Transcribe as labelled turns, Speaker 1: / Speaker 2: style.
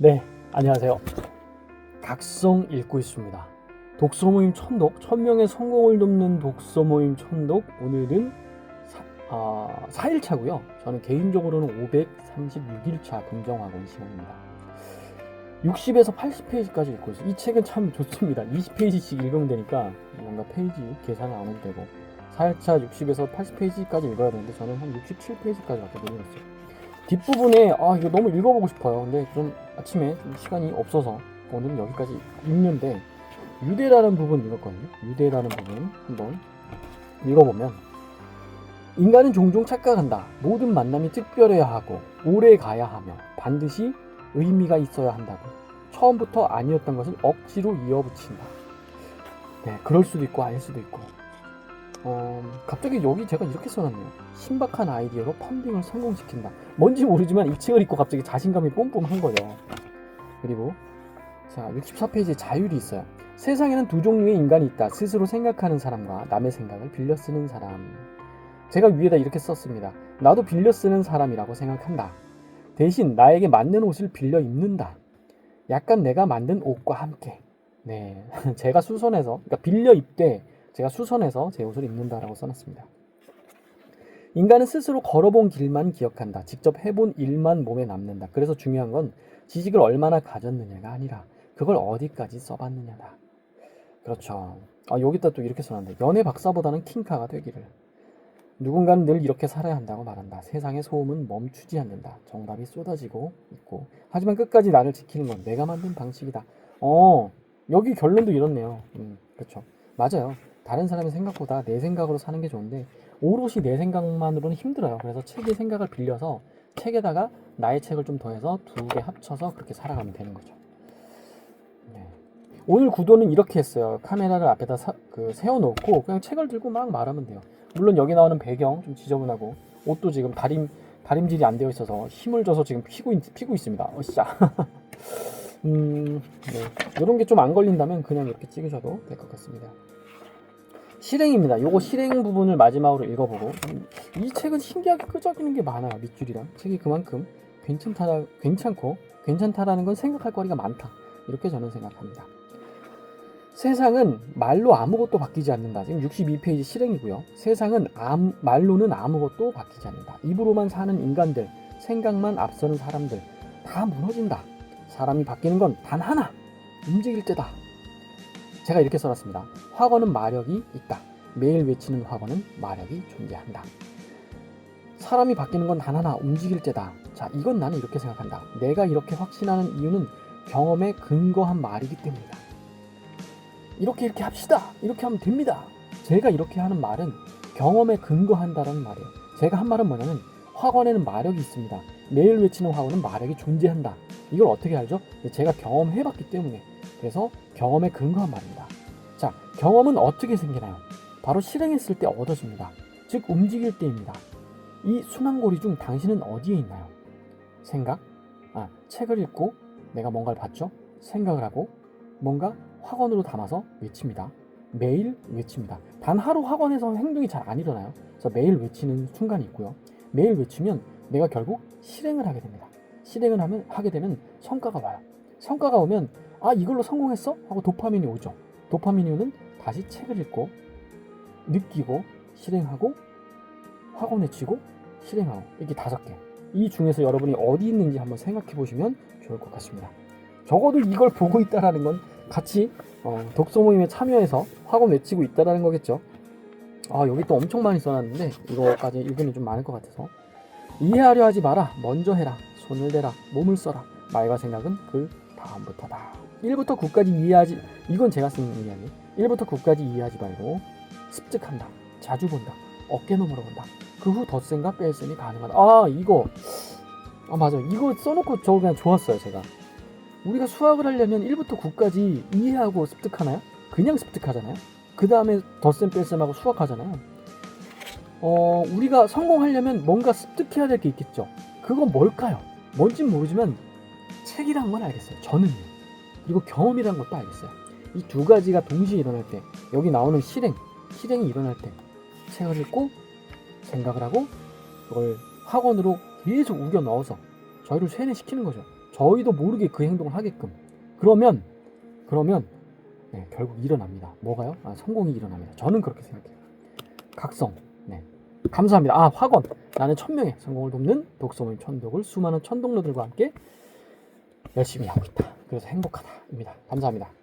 Speaker 1: 네, 안녕하세요. 각성 읽고 있습니다. 독서 모임 천독, 천명의 성공을 돕는 독서 모임 천독. 오늘은 사, 아, 4일차고요. 저는 개인적으로는 536일차 긍정학원 시간입니다. 60에서 80페이지까지 읽고 있어요. 이 책은 참 좋습니다. 20페이지씩 읽으면 되니까 뭔가 페이지 계산을 안 되고 4일차 60에서 80페이지까지 읽어야 되는데 저는 한 67페이지까지 밖에 못 읽었어요. 뒷부분에 아 이거 너무 읽어보고 싶어요. 근데 좀 아침에 좀 시간이 없어서 오늘은 여기까지 읽는데 유대라는 부분 읽었거든요. 유대라는 부분 한번 읽어보면 인간은 종종 착각한다. 모든 만남이 특별해야 하고 오래 가야 하며 반드시 의미가 있어야 한다고. 처음부터 아니었던 것을 억지로 이어붙인다. 네, 그럴 수도 있고 아닐 수도 있고. 어, 갑자기 여기 제가 이렇게 써놨네요. 신박한 아이디어로 펀딩을 성공시킨다. 뭔지 모르지만 이 책을 읽고 갑자기 자신감이 뿜뿜한 거죠. 그리고 자 64페이지에 자율이 있어요. 세상에는 두 종류의 인간이 있다. 스스로 생각하는 사람과 남의 생각을 빌려 쓰는 사람. 제가 위에다 이렇게 썼습니다. 나도 빌려 쓰는 사람이라고 생각한다. 대신 나에게 맞는 옷을 빌려 입는다. 약간 내가 만든 옷과 함께. 네, 제가 수선해서 그러니까 빌려 입되 제가 수선해서 제 옷을 입는다라고 써놨습니다. 인간은 스스로 걸어본 길만 기억한다. 직접 해본 일만 몸에 남는다. 그래서 중요한 건 지식을 얼마나 가졌느냐가 아니라 그걸 어디까지 써봤느냐다. 그렇죠. 아, 여기다 또 이렇게 써놨는데 연애 박사보다는 킹카가 되기를. 누군가는 늘 이렇게 살아야 한다고 말한다. 세상의 소음은 멈추지 않는다. 정답이 쏟아지고 있고. 하지만 끝까지 나를 지키는 건 내가 만든 방식이다. 어, 여기 결론도 이렇네요. 음, 그렇죠. 맞아요. 다른 사람의 생각보다 내 생각으로 사는 게 좋은데 오롯이 내 생각만으로는 힘들어요. 그래서 책의 생각을 빌려서 책에다가 나의 책을 좀 더해서 두 개 합쳐서 그렇게 살아가면 되는 거죠. 네. 오늘 구도는 이렇게 했어요. 카메라를 앞에다 사- 그 세워놓고 그냥 책을 들고 막 말하면 돼요. 물론 여기 나오는 배경 좀 지저분하고 옷도 지금 다림 다림질이 안 되어 있어서 힘을 줘서 지금 피고 있, 피고 있습니다. 어씨야. 음, 네. 이런 게 좀 안 걸린다면 그냥 이렇게 찍으셔도 될 것 같습니다. 실행입니다. 요거 실행 부분을 마지막으로 읽어보고 음, 이 책은 신기하게 끄적이는 게 많아요. 밑줄이랑 책이 그만큼 괜찮다 괜찮고 괜찮다라는 건 생각할 거리가 많다. 이렇게 저는 생각합니다. 세상은 말로 아무것도 바뀌지 않는다. 지금 62페이지 실행이고요. 세상은 암- 말로는 아무것도 바뀌지 않는다. 입으로만 사는 인간들, 생각만 앞서는 사람들 다 무너진다. 사람이 바뀌는 건 단 하나. 움직일 때다. 제가 이렇게 써놨습니다. 확언은 마력이 있다. 매일 외치는 확언은 마력이 존재한다. 사람이 바뀌는 건 단 하나 움직일 때다. 자, 이건 나는 이렇게 생각한다. 내가 이렇게 확신하는 이유는 경험에 근거한 말이기 때문이다. 이렇게 이렇게 합시다. 이렇게 하면 됩니다. 제가 이렇게 하는 말은 경험에 근거한다라는 말이에요. 제가 한 말은 뭐냐면 확언에는 마력이 있습니다. 매일 외치는 확언은 마력이 존재한다. 이걸 어떻게 알죠? 제가 경험해봤기 때문에. 그래서 경험에 근거한 말입니다. 자, 경험은 어떻게 생기나요? 바로 실행했을 때 얻어집니다. 즉, 움직일 때입니다. 이 순환고리 중 당신은 어디에 있나요? 생각? 아, 책을 읽고 내가 뭔가를 봤죠? 생각을 하고 뭔가 학원으로 담아서 외칩니다. 매일 외칩니다. 단 하루 학원에서 행동이 잘 안 일어나요. 그래서 매일 외치는 순간이 있고요. 매일 외치면 내가 결국 실행을 하게 됩니다. 실행을 하면 하게 되면 성과가 와요. 성과가 오면 아 이걸로 성공했어? 하고 도파민이 오죠. 도파민이 오는 다시 책을 읽고 느끼고 실행하고 학원 외치고 실행하고 이렇게 다섯 개. 이 중에서 여러분이 어디 있는지 한번 생각해 보시면 좋을 것 같습니다. 적어도 이걸 보고 있다라는 건 같이 어, 독서 모임에 참여해서 학원 외치고 있다라는 거겠죠. 아 여기 또 엄청 많이 써놨는데 이거까지 읽으면 좀 많을 것 같아서 이해하려 하지 마라 먼저 해라 손을 대라 몸을 써라 말과 생각은 그 다음부터 다 1부터 9까지 이해하지 이건 제가 쓴 이야기 1부터 9까지 이해하지 말고 습득한다 자주 본다 어깨너머로 본다 그 후 덧셈과 뺄셈이 가능하다 아 이거 아 맞아 이거 써놓고 저 그냥 좋았어요 제가 우리가 수학을 하려면 1부터 9까지 이해하고 습득하나요? 그냥 습득하잖아요. 그 다음에 덧셈 뺄셈하고 수학하잖아요. 어, 우리가 성공하려면 뭔가 습득해야 될 게 있겠죠. 그건 뭘까요? 뭔진 모르지만 책이란 건 알겠어요. 저는요. 그리고 경험이란 것도 알겠어요. 이 두 가지가 동시에 일어날 때 여기 나오는 실행, 실행이 일어날 때 책을 읽고 생각을 하고 그걸 학원으로 계속 우겨 넣어서 저희를 세뇌시키는 거죠. 저희도 모르게 그 행동을 하게끔. 그러면 그러면 네, 결국 일어납니다. 뭐가요? 아, 성공이 일어납니다. 저는 그렇게 생각해요. 각성. 네. 감사합니다. 아, 학원. 나는 천명의 성공을 돕는 독서모임 천독을 수많은 천독러들과 함께 열심히 하고 있다. 그래서 행복하다입니다. 감사합니다.